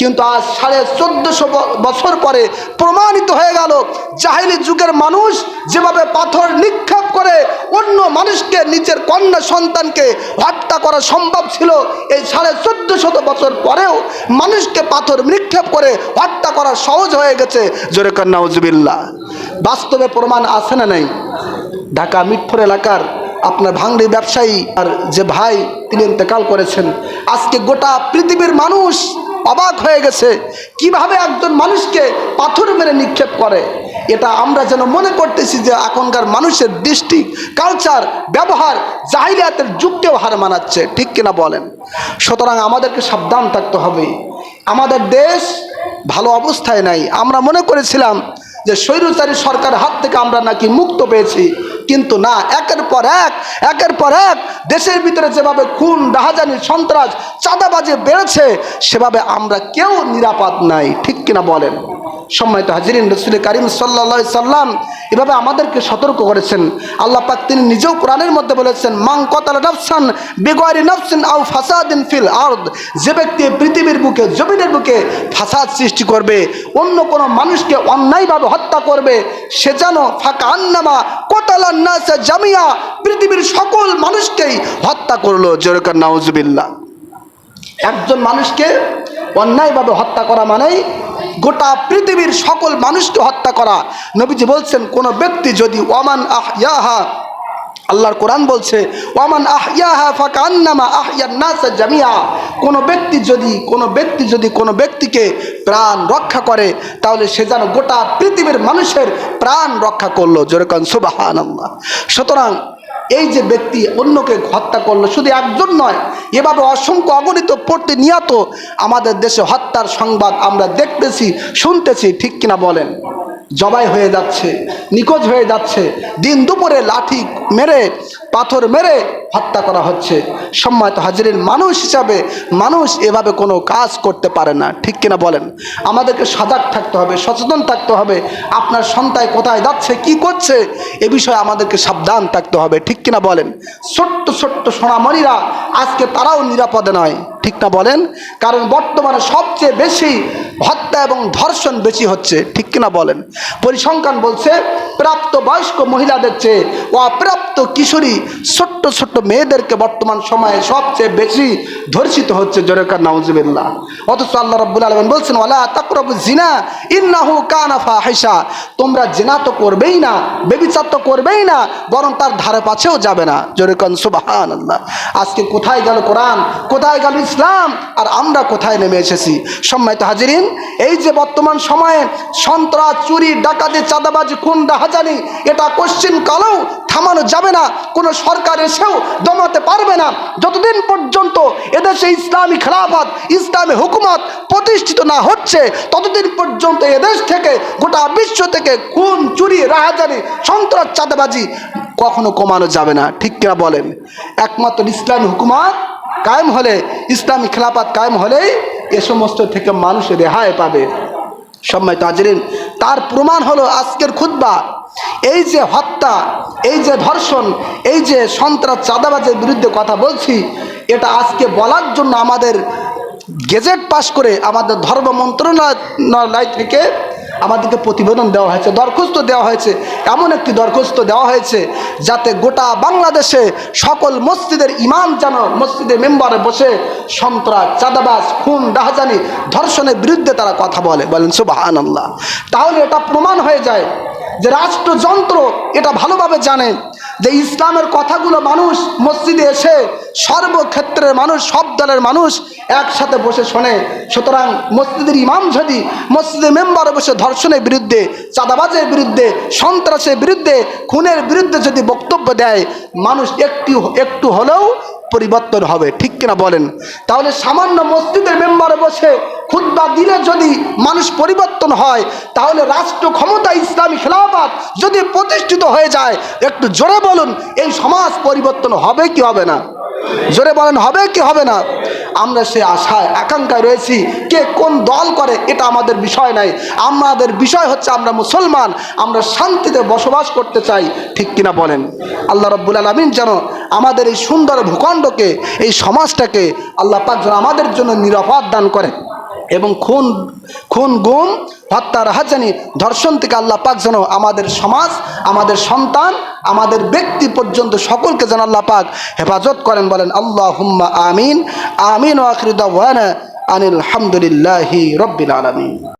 কিন্তু আজ সাড়ে চোদ্দশো বছর পরে প্রমাণিত হয়ে গেল, জাহিলি যুগের মানুষ যেভাবে পাথর নিক্ষেপ করে অন্য মানুষকে নিজের কন্যা সন্তানকে হত্যা করা সম্ভব ছিল, এই সাড়ে চোদ্দ শত বছর পরেও মানুষকে পাথর নিক্ষেপ করে হত্যা করা সহজ হয়ে গেছে। জোরে কন্যা উজবিল্লা বাস্তবে প্রমাণ আছে না নাই? ঢাকা মিটফুর এলাকার আপনার ভাঙড়ি ব্যবসায়ী আর যে ভাই, তিনি ইন্তেকাল করেছেন। আজকে গোটা পৃথিবীর মানুষ অবাক হয়ে গেছে। কীভাবে একজন মানুষকে পাথর মেরে নিক্ষেপ করে? এটা আমরা যেন মনে করতেছি যে এখনকার মানুষের দৃষ্টি কালচার ব্যবহার জাহিলিয়াতের যুগকেও হার মানাচ্ছে। ঠিক কিনা বলেন? সুতরাং আমাদেরকে সাবধান থাকতে হবে। আমাদের দেশ ভালো অবস্থায় নাই। আমরা মনে করেছিলাম যে স্বৈরচারী সরকার হাত থেকে আমরা নাকি মুক্ত পেয়েছি। কিন্তু না, একের পর এক, একের পর এক দেশের ভিতরে যেভাবে খুন ডাহাজানি সন্ত্রাস, চাঁদাবাজে বেড়েছে, সেভাবে আমরা কেউ নিরাপদ নাই, ঠিক কিনা বলেন? সম্মানিত হাজিরিন রসুল করিম সাল্লা সাল্লাম এভাবে আমাদেরকে সতর্ক করেছেন। আল্লাহ পাক তিনি নিজেও কোরআনের মধ্যে বলেছেন মাং কতাল নফসান বেগরি নফসিন আউ ফাসাদিন ফিল আর্দ। যে ব্যক্তি পৃথিবীর বুকে, জমিনের বুকে ফাসাদ সৃষ্টি করবে, অন্য কোনো মানুষকে অন্যায়ভাবে হত্যা করবে, সে যেন ফাঁকা আন্নামা কোতালান নাসা জামিয়া পৃথিবীর সকল মানুষকেই হত্যা করল। জোরকার নাউজুবিল্লাহ। একজন মানুষকে অন্যায়ভাবে হত্যা করা মানেই গোটা পৃথিবীর সকল মানুষকে হত্যা করা। নবীজি বলছেন, কোনো ব্যক্তি যদি ওমান আহ ইয়াহা আল্লাহর কোরআন বলছে ওমান আহ ইয়াহা ফাঁকা আন্নামা আহ নাসা জামিয়া, কোনো ব্যক্তি যদি, কোনো ব্যক্তি যদি কোনো ব্যক্তিকে প্রাণ রক্ষা করে, তাহলে সে যেন গোটা পৃথিবীর মানুষের প্রাণ রক্ষা করল। যেরকম আল্লাহ সুতরাং এই যে ব্যক্তি অন্যকে হত্যা করল, শুধু একজন নয়, এভাবে অসংখ্য অগণিত পড়তে নিয়ত আমাদের দেশে হত্যার সংবাদ আমরা দেখতেছি, শুনতেছি, ঠিক কিনা বলেন? জবাই হয়ে যাচ্ছে, নিখোঁজ হয়ে যাচ্ছে, দিন দুপুরে লাঠি মেরে, পাথর মেরে হত্যা করা হচ্ছে। সম্মানিত হাজিরের মানুষ হিসাবে মানুষ এভাবে কোনো কাজ করতে পারে না। ঠিক কিনা বলেন? আমাদেরকে সজাগ থাকতে হবে, সচেতন থাকতে হবে। আপনার সন্তায় কোথায় যাচ্ছে, কি করছে, এ বিষয়ে আমাদেরকে সাবধান থাকতে হবে। ঠিক কিনা বলেন? ছোট্ট ছোট্ট সোনামণিরা আজকে তারাও নিরাপদে নয়। ঠিক না বলেন? কারণ বর্তমানে সবচেয়ে বেশি হত্যা এবং ধর্ষণ বেশি হচ্ছে। ঠিক কিনা বলেন? পরিসংখ্যান বলছে প্রাপ্ত বয়স্ক মহিলাদের চেয়ে অপ্রাপ্ত কিশোরী ছোট্ট ছোট্ট মেয়েদেরকে বর্তমান সময়ে সবচেয়ে বেশি ধর্ষিত হচ্ছে জোরেকার নাউজুবিল্লাহ। অথচ আল্লাহ রব্বুল আলমেন বলছেন ওলা তাকরব জিনা ইন্নাহু কানাফা হাইসা তোমরা জিনা তো করবেই না বেবিচার তো করবেই না, বরং তার ধারে পাছেও যাবে না। জোরেকান সুবাহান আল্লাহ আজকে কোথায় গেল কোরআন? কোথায় গেল ইসলাম? আর আমরা কোথায় নেমে এসেছি? সম্মানিত হাজিরিন, এই যে বর্তমান সময়ে সন্ত্রাস, চুরি, ডাকাতি, চাঁদাবাজি খুন ডাহাজানি এটা কোশ্চিন কালেও থামানো যাবে না, কোনো সরকার এসেও দমাতে পারবে না। যতদিন পর্যন্ত এদেশে ইসলামী খেলাফত, ইসলামী হুকুমত প্রতিষ্ঠিত না হচ্ছে, ততদিন পর্যন্ত এদেশ থেকে, গোটা বিশ্ব থেকে খুন, চুরি, রাহাজানি, সন্ত্রাস, চাঁদাবাজি কখনো কমানো যাবে না। ঠিক কিনা বলেন? একমাত্র ইসলামী হুকুমত কায়েম হলে, ইসলামী খেলাফত কায়েম হলেই এ সমস্ত থেকে মানুষ রেহাই পাবে। সম্মানিত হাজরিন, তার প্রমাণ হলো আজকের খুদ্া এই যে হত্যা, এই যে ধর্ষণ, এই যে সন্ত্রাস, চাঁদাবাজের বিরুদ্ধে কথা বলছি, এটা আজকে বলার জন্য আমাদের গেজেট পাশ করে আমাদের ধর্ম মন্ত্রণালয় থেকে আমাদেরকে প্রতিবেদন দেওয়া হয়েছে, দরখাস্ত দেওয়া হয়েছে, এমন একটি দরখাস্ত দেওয়া হয়েছে যাতে গোটা বাংলাদেশে সকল মসজিদের ইমাম যেন মসজিদের মেম্বারে বসে সন্ত্রাস, চাঁদাবাজ, খুন ডাহাজানি ধর্ষণের বিরুদ্ধে তারা কথা বলে। বলেন সুবাহান আল্লাহ তাহলে এটা প্রমাণ হয়ে যায় যে রাষ্ট্রযন্ত্র এটা ভালোভাবে জানে, যে ইসলামের কথাগুলো মানুষ মসজিদে এসে সর্বক্ষেত্রের মানুষ, সব দলের মানুষ একসাথে বসে শোনে। সুতরাং মসজিদের ইমাম যদি মসজিদের মেম্বারে বসে ধর্ষণের বিরুদ্ধে, চাঁদাবাজের বিরুদ্ধে, সন্ত্রাসের বিরুদ্ধে, খুনের বিরুদ্ধে যদি বক্তব্য দেয়, মানুষ একটু একটু হলেও পরিবর্তন হবে, ঠিক কিনা বলেন? তাহলে সামান্য মসজিদের মেম্বারে বসে খুদ্া দিলে যদি মানুষ পরিবর্তন হয়, তাহলে রাষ্ট্র ক্ষমতা ইসলামী খেলাফত যদি প্রতিষ্ঠিত হয়ে যায়, একটু জোরে বলুন, এই সমাজ পরিবর্তন হবে কি হবে না? জোরে বলেন, হবে কি হবে না? আমরা সে আশায়, আকাঙ্ক্ষায় রয়েছি, কে কোন দল করে এটা আমাদের বিষয় নাই। আমাদের বিষয় হচ্ছে আমরা মুসলমান, আমরা শান্তিতে বসবাস করতে চাই, ঠিক কিনা বলেন? আল্লাহ রব্বুল আলমিন যেন আমাদের এই সুন্দর ভূখণ্ডকে, এই সমাজটাকে আল্লাহ পাক যেন আমাদের জন্য নিরাপদ দান করে এবং খুন খুন, গুম, হত্যা, রাহাজানি, ধর্ষণ থেকে আল্লাহ পাক যেন আমাদের সমাজ, আমাদের সন্তান, আমাদের ব্যক্তি পর্যন্ত সকলকে যেন আল্লাহ পাক হেফাজত করেন, বলেন আল্লাহ হুম্মা আমিন। আমিন ও আখরিদা ওয়ানা আনিল হামদুলিল্লাহি রব্বিল আলমিন।